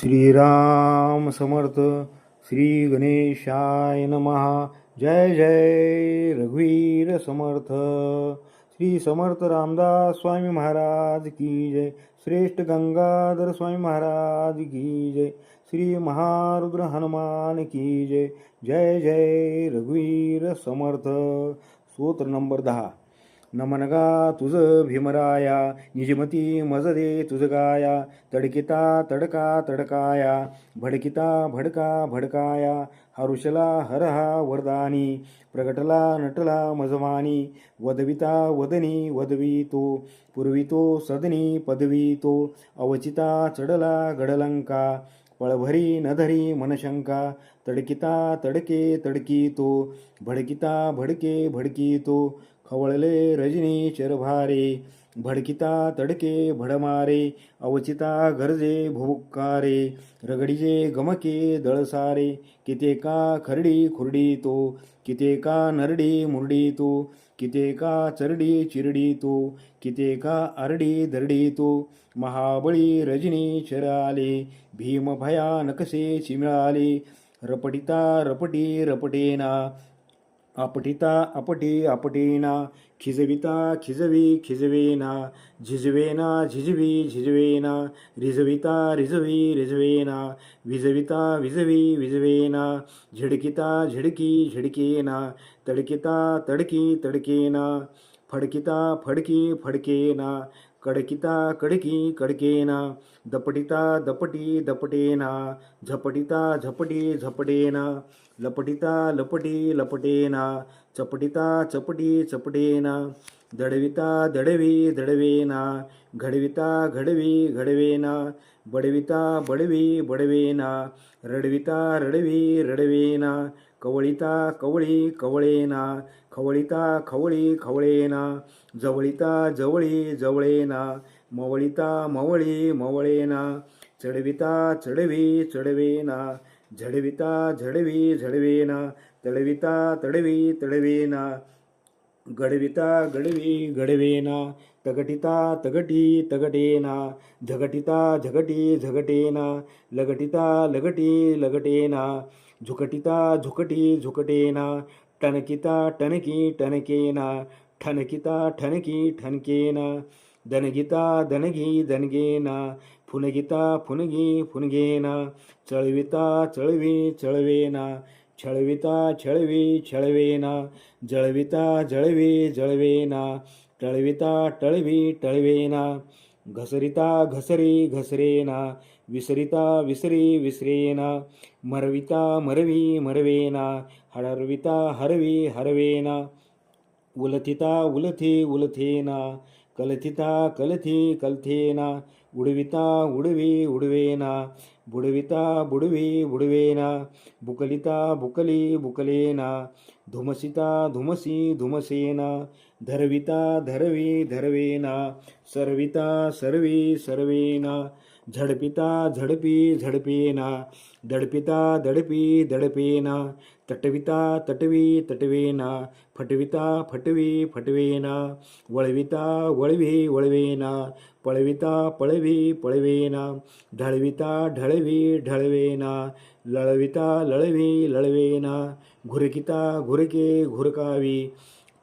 श्रीराम समर्थ श्री गणेशाय महा जय जय रघुवीर समर्थ. श्री समर्थ रामदास स्वामी महाराज की जय. श्रेष्ठ गंगाधर स्वामी महाराज की जय. श्री महारुद्र हनुमान की जय. जय जय रघुवीर समर्थ. स्तोत्र नंबर दहा. नमनगा तुझ भीमराया निजमती मज दे तुझ गाया तडकिता तडका तडकाया भडकिता भडका भडकाया हरुषला हरहा वरदानी प्रगटला नटला मजमानी वदविता वदनी वदवितो पुरवितो सदनी पदवितो अवचिता चढला गडलंका पळभरी नधरी मनशंका तडकिता तडके तडकितो भडकिता भडके भडकितो खवळले रजनी चरभारे भडकिता तडके भडमारे अवचिता गरजे भुक्कारे रगडीजे गमके दळसारे कितेका खरडी खुरडी तो कितेका नरडी मुरडी तो कितेका चरडी चिरडी तो कितेका आरडी दरडी तो महाबळी रजनी चराले भीम भयानकसे चिमिळाले रपटिता रपटी रपटेना आपटिता आपटी आपटेना खिजविता खिजवी खिजवेना झिजवेना झिजवी झिजवेना रिजविता रिजवी रिजवेना विजविता विजवी विजवेना झिडकिता झिडकी झिडकेना तडकिता तडकी तडकेना फडकिता फडकी फडकेना कडकिता कडकी कडकेना दपटिता दपटी दपटेना झपटिता झपटी झपटेना लपटिता लपटी लपटेना चपटिता चपटी चपटेना दडविता दडवी दडवेना घडविता घडवी घडवेना बडविता बडवी बडवेना रडविता रडवी रडवेना कवळिता कवळी कवळेना खवळिता खवळी खवळेना जवळिता जवळी जवळेना मवळिता मवळी मवळेना चढविता चढवी चढवेना झडविता झडवी झडवेना तडविता तडवी तडवेना गडविता गडवी गडवेना तगटिता तगटी तगटेना झगटिता झगटी झगटेना लगटिता लगटी लगटेना झुकटिता झुकटी झुकटेना टणकिता टणकी टणकेना ठणकिता ठणकी ठणकेना दनगिता दनगी दनगेना फुनगिता फुनगी फुनगेना चळविता चळवी चळवेना छळविता छळवी छळवेना जळविता जळवी जळवेना टळविता टळवी टळवेना घसरिता घसरी घसरेना विसरिता विसरी विसरेना मरविता मरवी मरवेना हडरविता हरवी हरवेना उलथिता उलथी उलथेना कलथिता कलथी कलथेना उडविता उडवी उडवेना बुडविता बुडवी बुडवेना बुकलिता बुकली बुकलेना धुमसिता धुमसी धुमसेना धरविता धरवी धरवेना सर्विता सर्वी सर्वेना झडपिता झडपी झडपेना दडपिता दडपी दडपेना तटविता तटवी तटवेना फटविता फटवी फटवेना वळविता वळवी वळवेना पळविता पळवी पळवेना ढळविता ढळवी ढळवेना लळविता लळवी लळवेना घुरकिता घुरके घुरकावी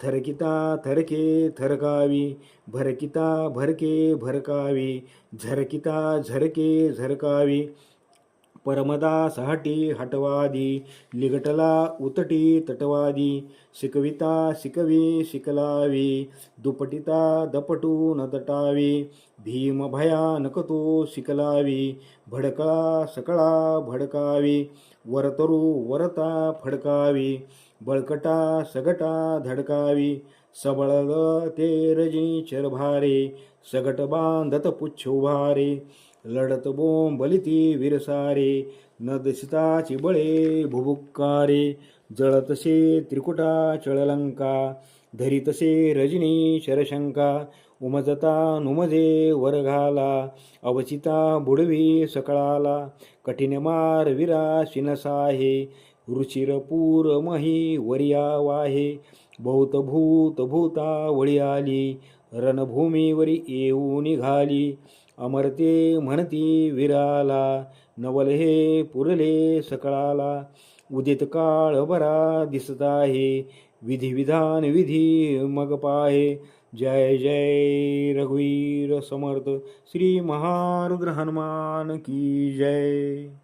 थरकिता थरके थरकावी भरकिता भरके भरकावी झरकिता झरके झरकावी. परमदा सहाटी हटवादी लिगटला उतटी तटवादी शिकविता शिकवी शिकलावी दुपटिता दपटू न तटावी भीमभया नकतो शिकलावी भडका सकळा भडकावी वरतरू वरता फडकावी बळकटा सगटा धडकावी सबळल ते रजी चरभारे सगट बांधत पुच्छ उभारे लढत बोंबलिती विरसारे न दिसताची बळे भुबुक्कारे जळतसे त्रिकुटा चळलंका धरितसे रजनी शरशंका उमजता नुमजे वरघाला अवचिता बुडवी सकळाला कठीण मार विरा शिनसाहे रुचिरपूर मही वर्या वाहे बहुत भूत भूता वळी आली रणभूमीवरी येऊ निघाली अमरते म्हणती विराला नवल हे पुरले सकळाला उदित काळ बरा दिसत आहे विधी विधान विधी मग पाहे जय जय रघुवीर समर्थ श्री महारुद्र हनुमान की जय.